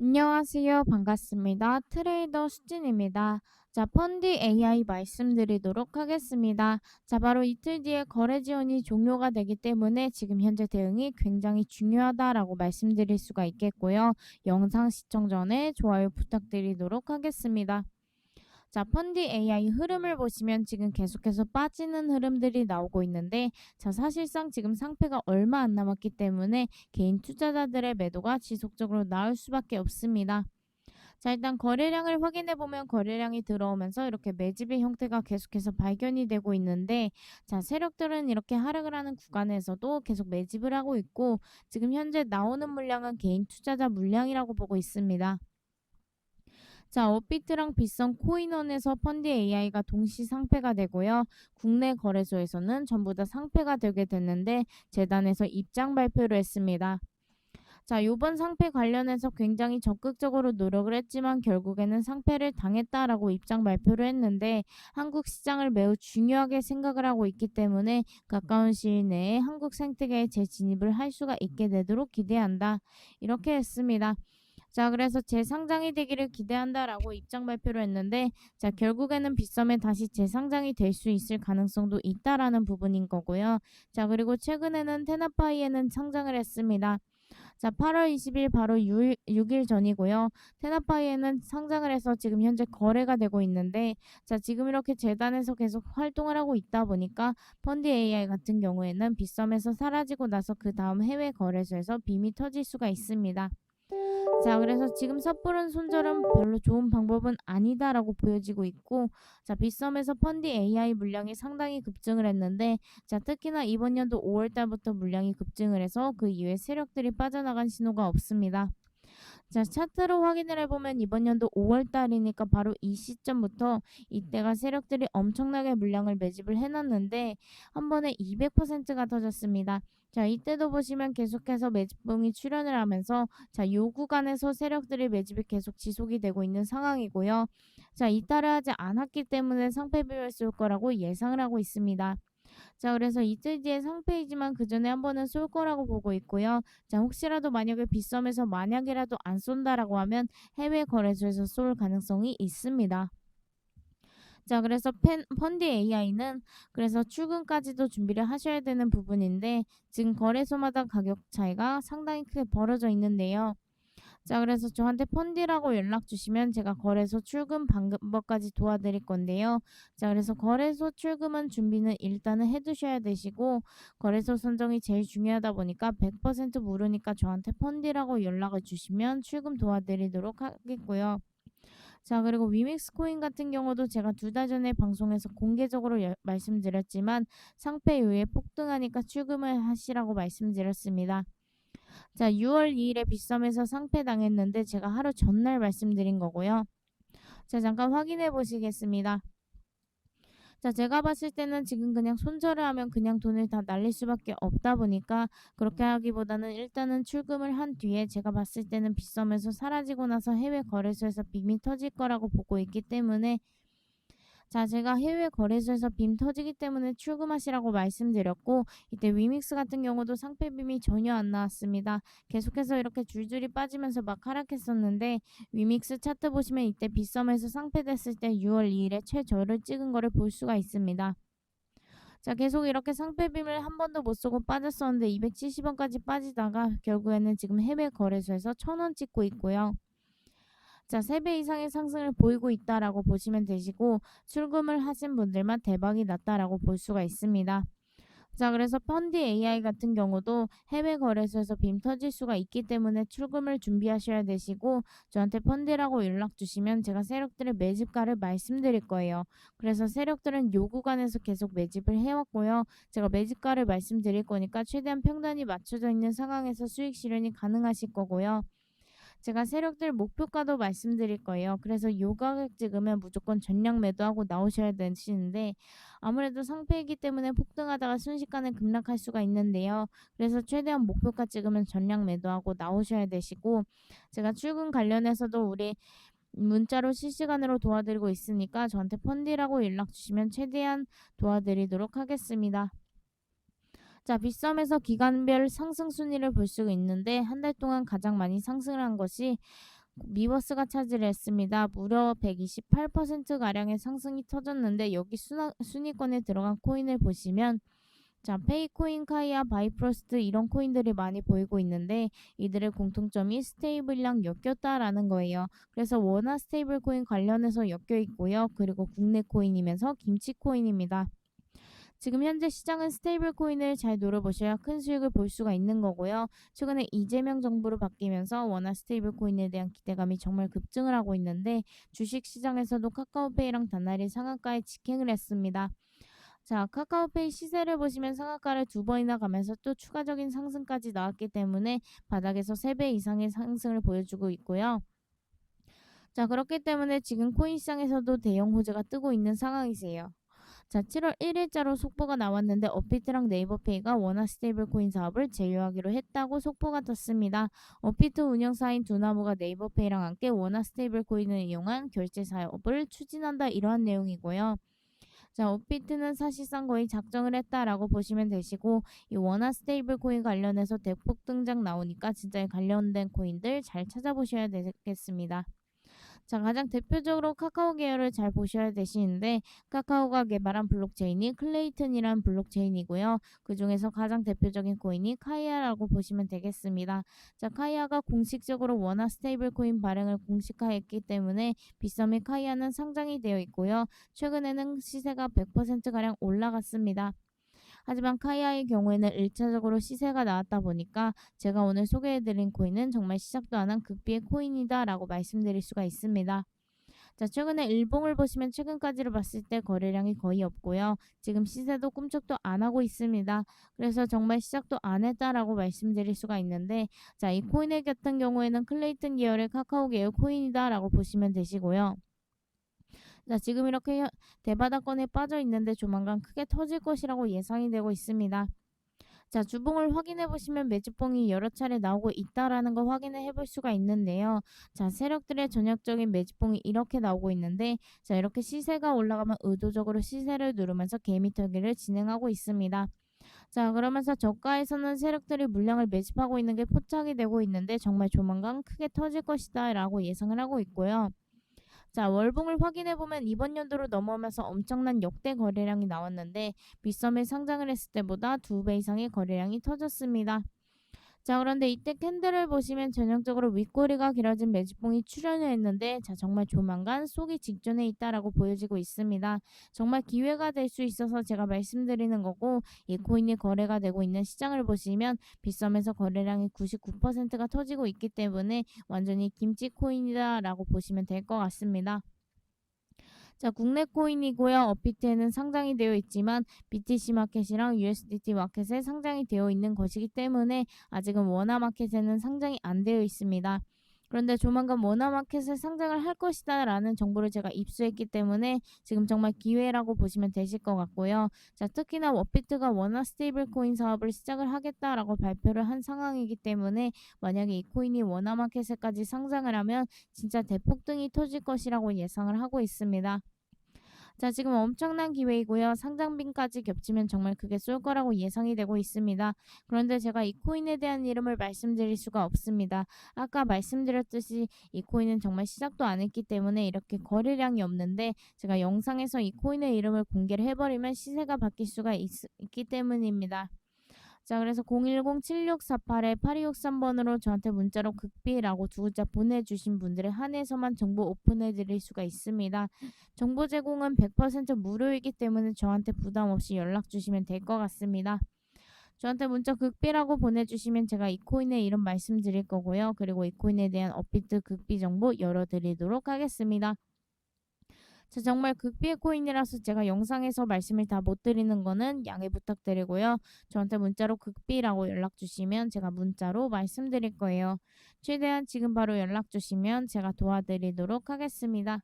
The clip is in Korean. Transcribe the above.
안녕하세요. 반갑습니다. 트레이더 수진입니다. 자, 펀디 AI 말씀드리도록 하겠습니다. 자, 바로 이틀 뒤에 거래 지원이 종료가 되기 때문에 지금 현재 대응이 굉장히 중요하다라고 말씀드릴 수가 있겠고요. 영상 시청 전에 좋아요 부탁드리도록 하겠습니다. 자, 펀디 AI 흐름을 보시면 지금 계속해서 빠지는 흐름들이 나오고 있는데, 자, 사실상 지금 상패가 얼마 안 남았기 때문에 개인 투자자들의 매도가 지속적으로 나올 수밖에 없습니다. 자, 일단 거래량을 확인해 보면 거래량이 들어오면서 이렇게 매집의 형태가 계속해서 발견이 되고 있는데, 자, 세력들은 이렇게 하락을 하는 구간에서도 계속 매집을 하고 있고, 지금 현재 나오는 물량은 개인 투자자 물량이라고 보고 있습니다. 자, 업비트랑 비썸 코인원에서 펀디 AI가 동시 상패가 되고요. 국내 거래소에서는 전부 다 상패가 되게 됐는데 재단에서 입장 발표를 했습니다. 자, 요번 상패 관련해서 굉장히 적극적으로 노력을 했지만 결국에는 상패를 당했다라고 입장 발표를 했는데 한국 시장을 매우 중요하게 생각을 하고 있기 때문에 가까운 시일 내에 한국 생태계에 재진입을 할 수가 있게 되도록 기대한다. 이렇게 했습니다. 자, 그래서 재상장이 되기를 기대한다라고 입장 발표를 했는데, 자, 결국에는 빗썸에 다시 재상장이 될 수 있을 가능성도 있다라는 부분인 거고요. 자, 그리고 최근에는 테나파이에는 상장을 했습니다. 자, 8월 20일 바로 6일, 6일 전이고요. 테나파이에는 상장을 해서 지금 현재 거래가 되고 있는데, 자, 지금 이렇게 재단에서 계속 활동을 하고 있다 보니까 펀디 AI 같은 경우에는 빗썸에서 사라지고 나서 그 다음 해외 거래소에서 빔이 터질 수가 있습니다. 자, 그래서 지금 섣부른 손절은 별로 좋은 방법은 아니다라고 보여지고 있고, 자, 빗썸에서 펀디 AI 물량이 상당히 급증을 했는데, 자, 특히나 이번 연도 5월 달부터 물량이 급증을 해서 그 이후에 세력들이 빠져나간 신호가 없습니다. 자, 차트로 확인을 해보면 이번 연도 5월 달이니까 바로 이 시점부터 이때가 세력들이 엄청나게 물량을 매집을 해놨는데 한 번에 200%가 터졌습니다. 자, 이때도 보시면 계속해서 매집봉이 출현을 하면서 자, 요 구간에서 세력들이 매집이 계속 지속이 되고 있는 상황이고요. 자, 이탈을 하지 않았기 때문에 상패 비율 쏠 거라고 예상을 하고 있습니다. 자, 그래서 이틀 뒤에 상패이지만 그 전에 한 번은 쏠 거라고 보고 있고요. 자, 혹시라도 만약에 빗썸에서 만약이라도 안 쏜다라고 하면 해외 거래소에서 쏠 가능성이 있습니다. 자, 그래서 펜, 펀디 AI는 그래서 출근까지도 준비를 하셔야 되는 부분인데 지금 거래소마다 가격 차이가 상당히 크게 벌어져 있는데요. 자, 그래서 저한테 펀디라고 연락 주시면 제가 거래소 출금 방법까지 도와드릴 건데요. 자, 그래서 거래소 출금은 준비는 일단은 해두셔야 되시고, 거래소 선정이 제일 중요하다 보니까 100% 모르니까 저한테 펀디라고 연락을 주시면 출금 도와드리도록 하겠고요. 자, 그리고 위믹스 코인 같은 경우도 제가 두 달 전에 방송에서 공개적으로 여, 말씀드렸지만 상패 이후에 폭등하니까 출금을 하시라고 말씀드렸습니다. 자, 6월 2일에 빗썸에서 상패당했는데 제가 하루 전날 말씀드린 거고요. 자, 잠깐 확인해 보시겠습니다. 자, 제가 봤을 때는 지금 그냥 손절을 하면 그냥 돈을 다 날릴 수밖에 없다 보니까 그렇게 하기보다는 일단은 출금을 한 뒤에 제가 봤을 때는 빗썸에서 사라지고 나서 해외 거래소에서 빅이 터질 거라고 보고 있기 때문에 자, 제가 해외 거래소에서 빔 터지기 때문에 출금하시라고 말씀드렸고 이때 위믹스 같은 경우도 상패 빔이 전혀 안 나왔습니다. 계속해서 이렇게 줄줄이 빠지면서 막 하락했었는데 위믹스 차트 보시면 이때 빗썸에서 상패됐을 때 6월 2일에 최저를 찍은 거를 볼 수가 있습니다. 자, 계속 이렇게 상패빔을 한 번도 못 쓰고 빠졌었는데 270원까지 빠지다가 결국에는 지금 해외 거래소에서 1000원 찍고 있고요. 자, 3배 이상의 상승을 보이고 있다라고 보시면 되시고 출금을 하신 분들만 대박이 났다라고 볼 수가 있습니다. 자, 그래서 펀디 AI 같은 경우도 해외 거래소에서 빔 터질 수가 있기 때문에 출금을 준비하셔야 되시고 저한테 펀디라고 연락 주시면 제가 세력들의 매집가를 말씀드릴 거예요. 그래서 세력들은 요 구간에서 계속 매집을 해왔고요. 제가 매집가를 말씀드릴 거니까 최대한 평단이 맞춰져 있는 상황에서 수익 실현이 가능하실 거고요. 제가 세력들 목표가도 말씀드릴 거예요. 그래서 요 가격 찍으면 무조건 전량 매도하고 나오셔야 되시는데 아무래도 상패이기 때문에 폭등하다가 순식간에 급락할 수가 있는데요. 그래서 최대한 목표가 찍으면 전량 매도하고 나오셔야 되시고 제가 출근 관련해서도 우리 문자로 실시간으로 도와드리고 있으니까 저한테 펀디라고 연락 주시면 최대한 도와드리도록 하겠습니다. 자, 빗썸에서 기간별 상승 순위를 볼 수가 있는데 한 달 동안 가장 많이 상승을 한 것이 미버스가 차지를 했습니다. 무려 128%가량의 상승이 터졌는데 여기 순하, 순위권에 들어간 코인을 보시면 자, 페이코인, 카이아, 바이프로스트 이런 코인들이 많이 보이고 있는데 이들의 공통점이 스테이블이랑 엮였다라는 거예요. 그래서 원화 스테이블 코인 관련해서 엮여 있고요. 그리고 국내 코인이면서 김치 코인입니다. 지금 현재 시장은 스테이블 코인을 잘 노려보셔야 큰 수익을 볼 수가 있는 거고요. 최근에 이재명 정부로 바뀌면서 원화 스테이블 코인에 대한 기대감이 정말 급증을 하고 있는데 주식 시장에서도 카카오페이랑 단날이 상한가에 직행을 했습니다. 자, 카카오페이 시세를 보시면 상한가를 두 번이나 가면서 또 추가적인 상승까지 나왔기 때문에 바닥에서 3배 이상의 상승을 보여주고 있고요. 자, 그렇기 때문에 지금 코인 시장에서도 대형 호재가 뜨고 있는 상황이세요. 자, 7월 1일자로 속보가 나왔는데 업비트랑 네이버페이가 원화 스테이블 코인 사업을 제휴하기로 했다고 속보가 떴습니다. 업비트 운영사인 두나무가 네이버페이랑 함께 원화 스테이블 코인을 이용한 결제 사업을 추진한다 이러한 내용이고요. 자, 업비트는 사실상 거의 작정을 했다라고 보시면 되시고 이 원화 스테이블 코인 관련해서 대폭 등장 나오니까 진짜 관련된 코인들 잘 찾아보셔야 되겠습니다. 자, 가장 대표적으로 카카오 계열을 잘 보셔야 되시는데 카카오가 개발한 블록체인이 클레이튼이란 블록체인이고요. 그 중에서 가장 대표적인 코인이 카이아라고 보시면 되겠습니다. 자, 카이아가 공식적으로 원화 스테이블 코인 발행을 공식화했기 때문에 비썸의 카이아는 상장이 되어 있고요. 최근에는 시세가 100%가량 올라갔습니다. 하지만 카이아의 경우에는 1차적으로 시세가 나왔다 보니까 제가 오늘 소개해드린 코인은 정말 시작도 안 한 극비의 코인이다 라고 말씀드릴 수가 있습니다. 자, 최근에 일봉을 보시면 최근까지를 봤을 때 거래량이 거의 없고요. 지금 시세도 꿈쩍도 안 하고 있습니다. 그래서 정말 시작도 안 했다라고 말씀드릴 수가 있는데 자, 이 코인의 같은 경우에는 클레이튼 계열의 카카오 계열 코인이다라고 보시면 되시고요. 자, 지금 이렇게 대바닥권에 빠져 있는데 조만간 크게 터질 것이라고 예상이 되고 있습니다. 자, 주봉을 확인해 보시면 매집봉이 여러 차례 나오고 있다라는 걸 확인을 해볼 수가 있는데요. 자, 세력들의 전역적인 매집봉이 이렇게 나오고 있는데, 자, 이렇게 시세가 올라가면 의도적으로 시세를 누르면서 개미털기를 진행하고 있습니다. 자, 그러면서 저가에서는 세력들이 물량을 매집하고 있는 게 포착이 되고 있는데, 정말 조만간 크게 터질 것이다 라고 예상을 하고 있고요. 자, 월봉을 확인해 보면 이번 연도로 넘어오면서 엄청난 역대 거래량이 나왔는데 빗썸에 상장을 했을 때보다 두 배 이상의 거래량이 터졌습니다. 자 그런데 이때 캔들을 보시면 전형적으로 윗꼬리가 길어진 매집봉이 출현을 했는데 자 정말 조만간 쏘기 직전에 있다라고 보여지고 있습니다. 정말 기회가 될 수 있어서 제가 말씀드리는 거고 이 코인이 거래가 되고 있는 시장을 보시면 빗썸에서 거래량이 99%가 터지고 있기 때문에 완전히 김치 코인이다라고 보시면 될 것 같습니다. 자, 국내 코인이고요. 업비트에는 상장이 되어 있지만 BTC 마켓이랑 USDT 마켓에 상장이 되어 있는 것이기 때문에 아직은 원화 마켓에는 상장이 안 되어 있습니다. 그런데 조만간 원화마켓에 상장을 할 것이다 라는 정보를 제가 입수했기 때문에 지금 정말 기회라고 보시면 되실 것 같고요. 자, 특히나 워비트가 원화 스테이블 코인 사업을 시작을 하겠다라고 발표를 한 상황이기 때문에 만약에 이 코인이 원화마켓에까지 상장을 하면 진짜 대폭등이 터질 것이라고 예상을 하고 있습니다. 자, 지금 엄청난 기회이고요. 상장빈까지 겹치면 정말 그게 쏠 거라고 예상이 되고 있습니다. 그런데 제가 이 코인에 대한 이름을 말씀드릴 수가 없습니다. 아까 말씀드렸듯이 이 코인은 정말 시작도 안 했기 때문에 이렇게 거래량이 없는데 제가 영상에서 이 코인의 이름을 공개를 해버리면 시세가 바뀔 수가 있, 있기 때문입니다. 자, 그래서 010-7648-8263번으로 저한테 문자로 극비라고 두 글자 보내주신 분들의 한해서만 정보 오픈해 드릴 수가 있습니다. 정보 제공은 100% 무료이기 때문에 저한테 부담 없이 연락 주시면 될 것 같습니다. 저한테 문자 극비라고 보내주시면 제가 이 코인의 이름 말씀드릴 거고요. 그리고 이 코인에 대한 업비트 극비 정보 열어드리도록 하겠습니다. 자, 정말 극비의 코인이라서 제가 영상에서 말씀을 다 못 드리는 거는 양해 부탁드리고요. 저한테 문자로 극비라고 연락 주시면 제가 문자로 말씀드릴 거예요. 최대한 지금 바로 연락 주시면 제가 도와드리도록 하겠습니다.